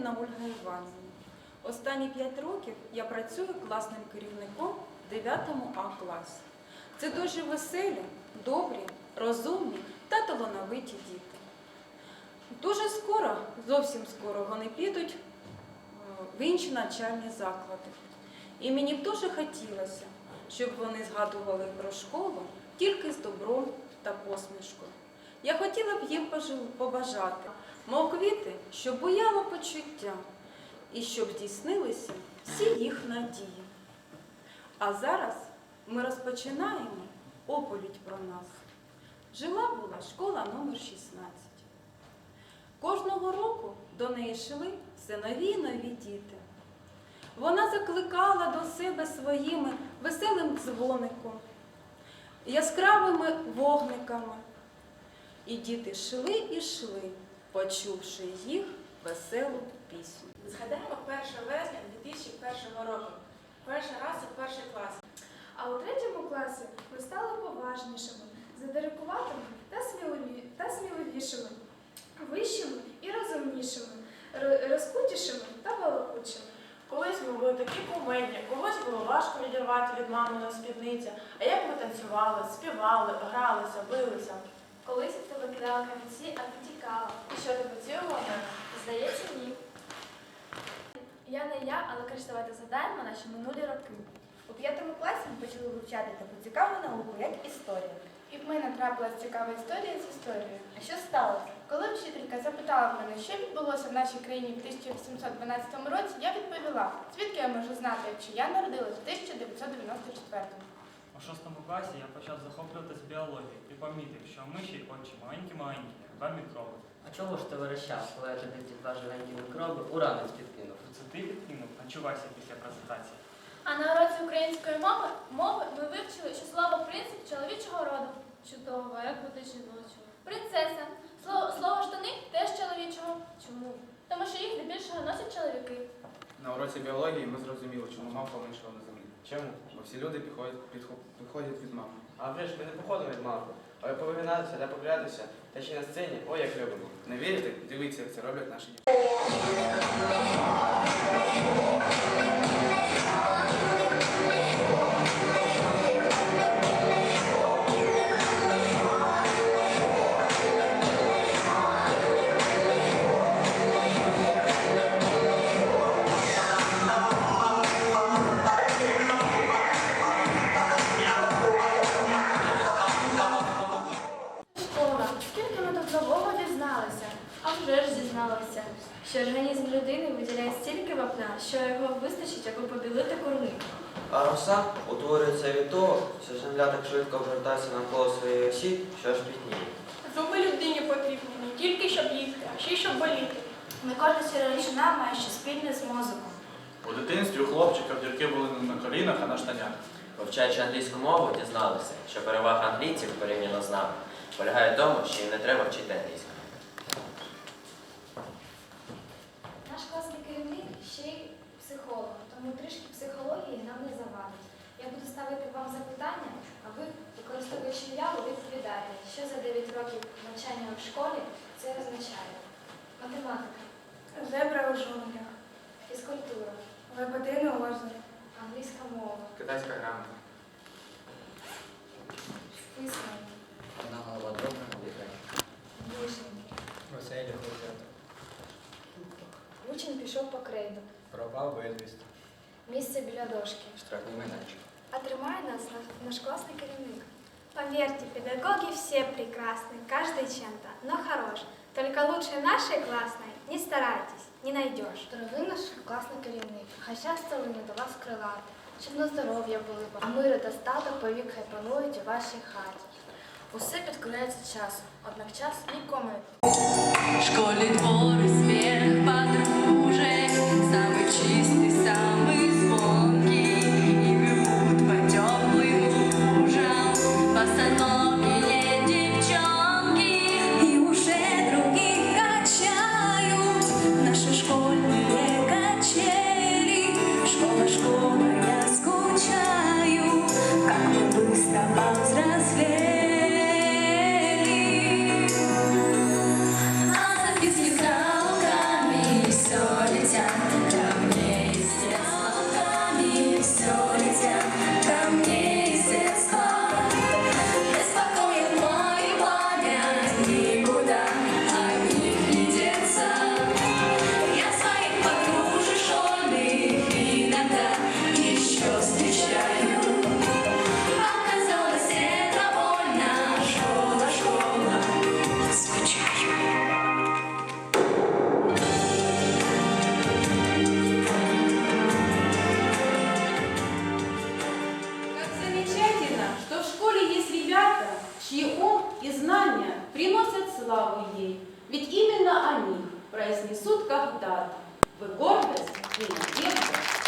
Конякіна Ольга Іванівна. Останні 5 років я працюю класним керівником в 9 А класі. Це дуже веселі, добрі, розумні та талановиті діти. Дуже скоро, зовсім скоро вони підуть е, в інші навчальні заклади. І мені б дуже хотілося, щоб вони згадували про школу тільки з добром та посмішкою. Я хотіла б їм побажати, мов квіти, щоб буяло почуття і щоб здійснилися всі їх надії. А зараз ми розпочинаємо оповідь про нас. Жила була школа номер 16. Кожного року до неї йшли все нові й нові діти. Вона закликала до себе своїми веселим дзвоником, яскравими вогниками. І діти йшли і йшли, почувши їх веселу пісню. Згадаємо 1 вересня 2001 року. Перший раз у перший клас. А у третьому класі ми стали поважнішими, задирикуватими та, сміливі, та сміливішими, вищими і розумнішими, ро- розкутішими та балакучими. Колись ми були такі кумедні, когось було важко відірвати від маминої спідниці, а як ми танцювали, співали, гралися, билися. Колись кидала камінці, а. І що ти поцілувала? Здається, ні. Я не я, але краще давайте згадаємо наші минулі роки. У п'ятому класі ми почали вивчати таку цікаву науку, як історія. І в мене трапилась цікава історія з історією. А що сталося? Коли вчителька запитала мене, що відбулося в нашій країні в 1812 році, я відповіла, звідки я можу знати, якщо я народилась в 1994. У шостому класі я почав захоплюватись біологією і помітив, що миші очі маленькі-маленькі, як два мікроби. А чого ж ти верещав, коли я тобі ті два живенькі мікроби у ранець підкинув? Це ти підкинув, начувайся після презентації. А на уроці української мови, мови ми вивчили, що слово принцип чоловічого роду. Чудово, як бути жіночою. Принцеса. Слово, слово штани теж чоловічого. Чому? Тому що їх здебільшого носять чоловіки. На уроці біології ми зрозуміли, чому вийшла на землі. Чому? Бо всі люди підходять, підхо- підходять від мами. А ви ж ми не походимо від мамки. А ви повигинатися та поглядатися, та ще й на сцені, ой, як любимо. Не вірите? Дивіться, як це роблять наші діти. Ж зізналася, що організм людини виділяє стільки вапна, що його вистачить, аби побілити курник. А роса утворюється від того, що земля так швидко обертається навколо своєї осі, що аж пітніє. Зуби людині потрібні не тільки щоб їсти, а ще й щоб боліти. Не кожна сировина має щось спільне з мозоком. У дитинстві у хлопчика в дірки були не на колінах, а на штанях. Вивчаючи англійську мову, дізналися, що перевага англійців порівняно з нами полягає в тому, що їм не треба вчити англійську. Ще й психолог, тому трішки психології нам не завадить. Я буду ставити вам запитання, а ви, використовуючи уяву, відповідаєте, що за 9 років навчання в школі це означає. Математика, Зебра у жунглях, фізкультура, Лебедини озеро, англійська мова, Китайська грамота. 200. Місце біля дошки. Штрафний майданчик. А тримає нас наш класний керівник. Поверьте, педагоги все прекрасны, каждый чем-то, но хорош. Только лучше нашей классной не старайтесь, не найдешь. Дорогий наш класний керівник, хай щастя не до вас крилати, щоб на здоров'я були вам, а миру та статок повік хай панують у вашій хаті. Усе підкоряється часу, однак час нікому. В школі твори сміх, подружек, саме чисто. чьи ум и знания приносят славу ей, ведь именно они произнесут когда-то вы гордость и надежда.